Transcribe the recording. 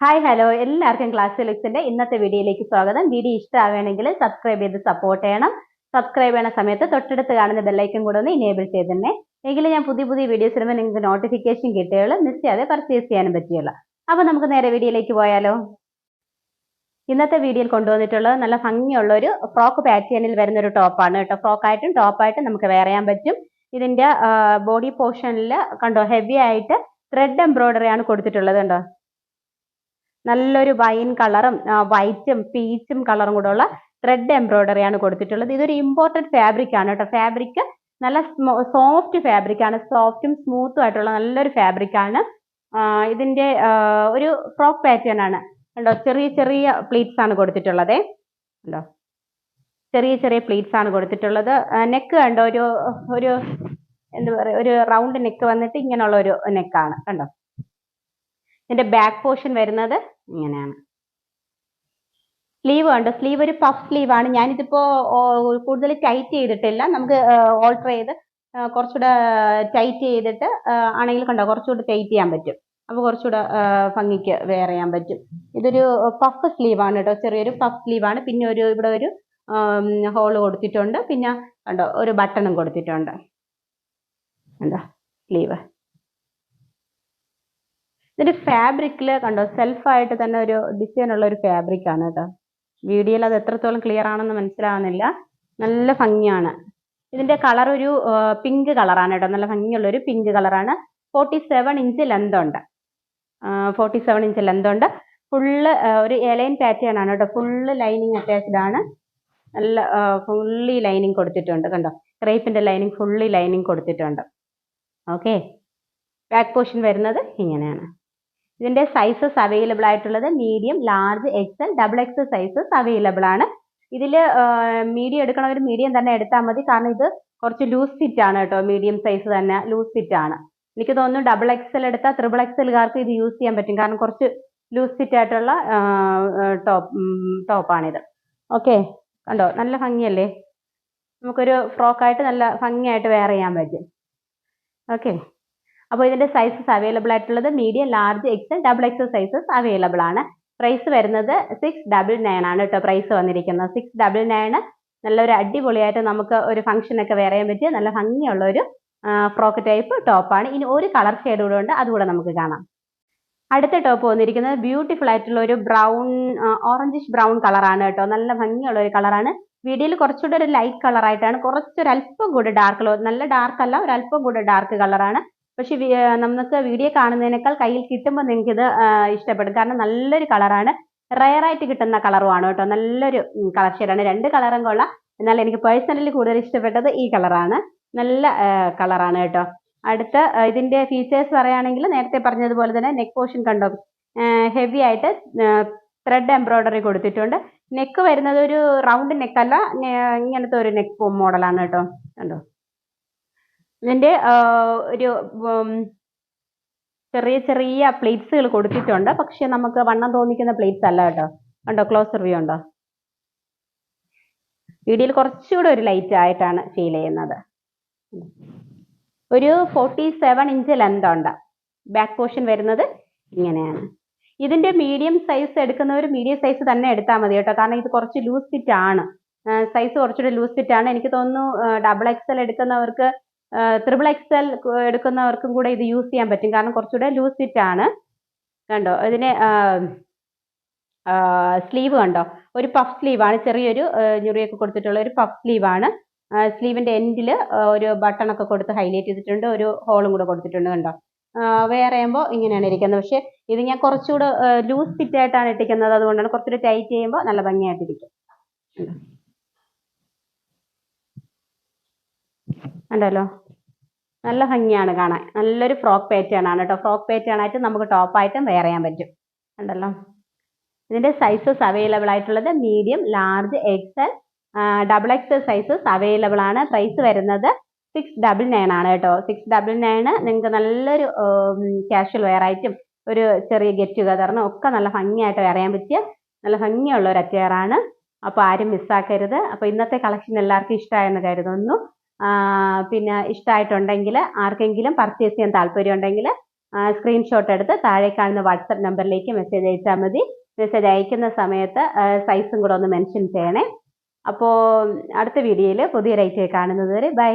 Hi hello എല്ലാവർക്കും class ലിക്സിന്റെ ഇന്നത്തെ വീഡിയോയിലേക്ക് സ്വാഗതം. വീഡിയോ ഇഷ്ടമാവുകയാണെങ്കിൽ സബ്സ്ക്രൈബ് ചെയ്ത് സപ്പോർട്ട് ചെയ്യണം. സബ്സ്ക്രൈബ് ചെയ്യണ സമയത്ത് തൊട്ടടുത്ത് കാണുന്ന ബെല്ലൈക്കും കൂടെ ഒന്ന് ഇനേബിൾ ചെയ്തിരുന്നേ എങ്കിലും ഞാൻ പുതിയ പുതിയ വീഡിയോസ് വരുമ്പോൾ നിങ്ങൾക്ക് നോട്ടിഫിക്കേഷൻ കിട്ടുകയുള്ളൂ. മിസ് പർച്ചേസ് ചെയ്യാനും പറ്റുകയുള്ളൂ. അപ്പോൾ നമുക്ക് നേരെ വീഡിയോയിലേക്ക് പോയാലോ? ഇന്നത്തെ വീഡിയോയിൽ കൊണ്ടുവന്നിട്ടുള്ളത് നല്ല ഭംഗിയുള്ള ഒരു ഫ്രോക്ക് പാറ്റേണിൽ വരുന്ന ഒരു ടോപ്പാണ് കേട്ടോ. ഫ്രോക്കായിട്ടും ടോപ്പായിട്ടും നമുക്ക് വേറെയാൻ പറ്റും. ഇതിന്റെ ബോഡി പോർഷനിൽ കണ്ടോ ഹെവി ആയിട്ട് ത്രെഡ് എംബ്രോയിഡറി ആണ് കൊടുത്തിട്ടുള്ളത് കണ്ടോ? നല്ലൊരു വൈൻ കളറും വൈറ്റും പീച്ചും കളറും കൂടെ ഉള്ള ത്രെഡ് എംബ്രോയിഡറി ആണ് കൊടുത്തിട്ടുള്ളത്. ഇതൊരു ഇമ്പോർട്ടന്റ് ഫാബ്രിക് ആണ് കേട്ടോ. ഫാബ്രിക് നല്ല സോഫ്റ്റ് ഫാബ്രിക് ആണ്. സോഫ്റ്റും സ്മൂത്തും ആയിട്ടുള്ള നല്ലൊരു ഫാബ്രിക് ആണ്. ഇതിന്റെ ഒരു ഫ്രോക്ക് പാറ്റേൺ ആണ്. കണ്ടോ? ചെറിയ ചെറിയ പ്ലീറ്റ്സ് ആണ് കൊടുത്തിട്ടുള്ളത്. കണ്ടോ? ചെറിയ ചെറിയ പ്ലീറ്റ്സ് ആണ് കൊടുത്തിട്ടുള്ളത്. നെക്ക് കണ്ടോ? ഒരു ഒരു എന്താ പറയുക ഒരു റൗണ്ട് നെക്ക് വന്നിട്ട് ഇങ്ങനെയുള്ള ഒരു നെക്കാണ് കണ്ടോ? ഇതിന്റെ ബാക്ക് പോർഷൻ വരുന്നത് ഇങ്ങനെയാണ്. സ്ലീവ് ഉണ്ട് സ്ലീവ് ഒരു പഫ് സ്ലീവ് ആണ്. ഞാനിതിപ്പോ കൂടുതൽ ടൈറ്റ് ചെയ്തിട്ടില്ല. നമുക്ക് ഓൾട്ടർ ചെയ്ത് കുറച്ചുകൂടെ ടൈറ്റ് ചെയ്തിട്ട് ആണെങ്കിൽ കണ്ടോ കുറച്ചുകൂടെ ടൈറ്റ് ചെയ്യാൻ പറ്റും. അപ്പോൾ കുറച്ചുകൂടെ ഭംഗിക്ക് വെയർ ചെയ്യാൻ പറ്റും. ഇതൊരു പഫ് സ്ലീവ് ആണ് കേട്ടോ. ചെറിയൊരു പഫ് സ്ലീവ് ആണ്. പിന്നെ ഒരു ഇവിടെ ഒരു ഹോൾ കൊടുത്തിട്ടുണ്ട്. പിന്നെ കണ്ടോ ഒരു ബട്ടണും കൊടുത്തിട്ടുണ്ട്. എന്താ സ്ലീവ് ഇതിന്റെ ഫാബ്രിക്കിൽ കണ്ടോ? സെൽഫായിട്ട് തന്നെ ഒരു ഡിസൈൻ ഉള്ള ഒരു ഫാബ്രിക് ആണ് കേട്ടോ. വീഡിയോയിൽ അത് എത്രത്തോളം ക്ലിയർ ആണെന്ന് മനസ്സിലാവുന്നില്ല. നല്ല ഭംഗിയാണ്. ഇതിന്റെ കളർ ഒരു പിങ്ക് കളറാണ് കേട്ടോ. നല്ല ഭംഗിയുള്ള ഒരു പിങ്ക് കളറാണ് ഫോർട്ടി സെവൻ ഇഞ്ച് ലെന്ത് ഉണ്ട്. ഫോർട്ടി സെവൻ ഇഞ്ച് ലെന്ത് ഉണ്ട്. ഫുള്ള് ഒരു എലൈൻ പാറ്റേൺ ആണ് കേട്ടോ. ഫുള്ള് ലൈനിങ് അറ്റാച്ച്ഡ് ആണ്. നല്ല ഫുള്ളി ലൈനിങ് കൊടുത്തിട്ടുണ്ട് കണ്ടോ? ക്രേപ്പിന്റെ ലൈനിങ് ഫുള്ളി ലൈനിങ് കൊടുത്തിട്ടുണ്ട്. ഓക്കെ ബാക്ക് പോർഷൻ വരുന്നത് ഇങ്ങനെയാണ്. ഇതിന്റെ സൈസസ് അവൈലബിൾ ആയിട്ടുള്ളത് medium large XL double X sizes available ആണ്. ഇതിൽ മീഡിയം എടുക്കണവർ മീഡിയം തന്നെ എടുത്താൽ മതി. കാരണം ഇത് കുറച്ച് ലൂസ് ഫിറ്റ് ആണ് കേട്ടോ. മീഡിയം സൈസ് തന്നെ ലൂസ് ഫിറ്റ് ആണ്. എനിക്ക് തോന്നുന്നു ഡബിൾ എക്സൽ എടുത്താൽ ത്രിബിൾ എക്സലുകാർക്ക് ഇത് യൂസ് ചെയ്യാൻ പറ്റും. കാരണം കുറച്ച് ലൂസ് ഫിറ്റ് ആയിട്ടുള്ള ടോപ്പ് ടോപ്പാണിത് ഓക്കെ കണ്ടോ? നല്ല ഭംഗിയല്ലേ? നമുക്കൊരു ഫ്രോക്കായിട്ട് നല്ല ഭംഗിയായിട്ട് വെയർ ചെയ്യാൻ പറ്റും. ഓക്കെ അപ്പോൾ ഇതിന്റെ സൈസസ് അവൈലബിൾ ആയിട്ടുള്ളത് medium large X double X sizes available ആണ്. പ്രൈസ് വരുന്നത് സിക്സ് ഡബിൾ നയൻ ആണ് കേട്ടോ പ്രൈസ് വന്നിരിക്കുന്നത്. സിക്സ് ഡബിൾ നയൻ നല്ലൊരു അടിപൊളിയായിട്ട് നമുക്ക് ഒരു ഫംഗ്ഷൻ ഒക്കെ ചെയ്യാൻ പറ്റിയ നല്ല ഭംഗിയുള്ള ഒരു ഫ്രോക്ക് ടൈപ്പ് ടോപ്പാണ് ഇനി ഒരു കളർ ഷെയ്ഡ് കൂടെ ഉണ്ട് അതുകൂടെ നമുക്ക് കാണാം. അടുത്ത ടോപ്പ് വന്നിരിക്കുന്നത് ബ്യൂട്ടിഫുൾ ആയിട്ടുള്ള ഒരു ബ്രൗൺ ഓറഞ്ചിഷ് ബ്രൗൺ കളറാണ് കേട്ടോ നല്ല ഭംഗിയുള്ള ഒരു കളറാണ് വീഡിയോയിൽ കുറച്ചുകൂടെ ഒരു ലൈറ്റ് കളർ ആയിട്ടാണ് കുറച്ചൊരു അല്പം കൂടെ ഡാർക്ക് നല്ല ഡാർക്ക് അല്ല ഒരു അല്പം കൂടെ ഡാർക്ക് കളറാണ് പക്ഷെ നമുക്ക് വീഡിയോ കാണുന്നതിനേക്കാൾ കയ്യിൽ കിട്ടുമ്പോൾ നിങ്ങൾക്ക് ഇത് ഇഷ്ടപ്പെടും. കാരണം നല്ലൊരു കളറാണ് റയർ ആയിട്ട് കിട്ടുന്ന കളറുമാണ് കേട്ടോ. നല്ലൊരു കളർ ഷെയ്ഡാണ് രണ്ട് കളറും കൊള്ളാം. എന്നാൽ എനിക്ക് പേഴ്സണലി കൂടുതൽ ഇഷ്ടപ്പെട്ടത് ഈ കളറാണ് നല്ല കളറാണ് കേട്ടോ. അടുത്ത ഇതിന്റെ ഫീച്ചേഴ്സ് പറയുകയാണെങ്കിൽ നേരത്തെ പറഞ്ഞതുപോലെ തന്നെ നെക്ക് പോർഷൻ കണ്ടോ? ഹെവി ആയിട്ട് ത്രെഡ് എംബ്രോയിഡറി കൊടുത്തിട്ടുണ്ട്. നെക്ക് വരുന്നത് ഒരു റൗണ്ട് നെക്കല്ല ഇങ്ങനത്തെ ഒരു നെക്ക് മോഡലാണ് കേട്ടോ. കണ്ടോ? ഇതിന്റെ ഒരു ചെറിയ ചെറിയ പ്ലേറ്റ്സുകൾ കൊടുത്തിട്ടുണ്ട്. പക്ഷെ നമുക്ക് വണ്ണം തോന്നിക്കുന്ന പ്ലേറ്റ്സ് അല്ല കേട്ടോ. ഉണ്ടോ ക്ലോസർ വ്യൂ ഉണ്ടോ? വീഡിയോയിൽ കുറച്ചുകൂടെ ഒരു ലൈറ്റ് ആയിട്ടാണ് ഫീൽ ചെയ്യുന്നത്. ഒരു ഫോർട്ടി സെവൻ ഇഞ്ച് ലെന്ത് ഉണ്ട്. ബാക്ക് പോർഷൻ വരുന്നത് ഇങ്ങനെയാണ്. ഇതിന്റെ മീഡിയം സൈസ് എടുക്കുന്നവർ മീഡിയം സൈസ് തന്നെ എടുത്താൽ മതി കേട്ടോ. കാരണം ഇത് കുറച്ച് ലൂസ് ഫിറ്റ് ആണ്. സൈസ് കുറച്ചുകൂടെ ലൂസ് ഫിറ്റ് ആണ്. എനിക്ക് തോന്നുന്നു ഡബിൾ എക്സൽ എടുക്കുന്നവർക്ക് ത്രിബിൾ എക്സൽ എടുക്കുന്നവർക്കും കൂടെ ഇത് യൂസ് ചെയ്യാൻ പറ്റും. കാരണം കുറച്ചുകൂടെ ലൂസ് ഫിറ്റ് ആണ്. കണ്ടോ? ഇതിന് സ്ലീവ് കണ്ടോ? ഒരു പഫ് സ്ലീവാണ് ചെറിയൊരു ഞുറിയൊക്കെ കൊടുത്തിട്ടുള്ള ഒരു പഫ് സ്ലീവ് ആണ്. സ്ലീവിന്റെ എൻഡിൽ ഒരു ബട്ടൺ ഒക്കെ കൊടുത്ത് ഹൈലൈറ്റ് ചെയ്തിട്ടുണ്ട്. ഒരു ഹോളും കൂടെ കൊടുത്തിട്ടുണ്ട് കണ്ടോ? വേറെ ആകുമ്പോൾ ഇങ്ങനെയാണ് ഇരിക്കുന്നത്. പക്ഷേ ഇത് ഞാൻ കുറച്ചുകൂടെ ലൂസ് ഫിറ്റ് ആയിട്ടാണ് ഇട്ടിരിക്കുന്നത്. അതുകൊണ്ടാണ് കുറച്ചുകൂടെ ടൈറ്റ് ചെയ്യുമ്പോൾ നല്ല ഭംഗിയായിട്ടിരിക്കും. ഉണ്ടല്ലോ. നല്ല ഭംഗിയാണ് കാണാൻ. നല്ലൊരു ഫ്രോക്ക് പാറ്റേൺ ആണ് കേട്ടോ. ഫ്രോക്ക് പാറ്റേൺ ആയിട്ട് നമുക്ക് ടോപ്പായിട്ടും വെയർ ചെയ്യാൻ പറ്റും. കണ്ടല്ലോ ഇതിന്റെ സൈസസ് അവൈലബിൾ ആയിട്ടുള്ളത് medium large XL double XL sizes available ആണ്. പ്രൈസ് വരുന്നത് സിക്സ് ഡബിൾ നയൻ ആണ് കേട്ടോ. സിക്സ് ഡബിൾ നയൻ നിങ്ങൾക്ക് നല്ലൊരു ക്യാഷ്വൽ വെയർ ആയിട്ടും ഒരു ചെറിയ ഗെറ്റ് ടുഗദറിനും ഒക്കെ നല്ല ഭംഗിയായിട്ട് വെയർ ചെയ്യാൻ പറ്റിയ നല്ല ഭംഗിയുള്ള ഒരു അറ്റയറാണ് അപ്പോൾ ആരും മിസ്സാക്കരുത് അപ്പോൾ ഇന്നത്തെ കളക്ഷൻ എല്ലാവർക്കും ഇഷ്ടമായെന്ന് കരുതുന്നു. പിന്നെ ഇഷ്ടമായിട്ടുണ്ടെങ്കിൽ ആർക്കെങ്കിലും പർച്ചേസ് ചെയ്യാൻ താല്പര്യം ഉണ്ടെങ്കിൽ സ്ക്രീൻഷോട്ട് എടുത്ത് താഴെ കാണുന്ന വാട്സപ്പ് നമ്പറിലേക്ക് മെസ്സേജ് അയച്ചാൽ മതി. മെസ്സേജ് അയക്കുന്ന സമയത്ത് സൈസും കൂടെ ഒന്ന് മെൻഷൻ ചെയ്യണേ. അപ്പോൾ അടുത്ത വീഡിയോയിൽ പുതിയൊരു ഐറ്റം കാണുന്നത് വരെ ബൈ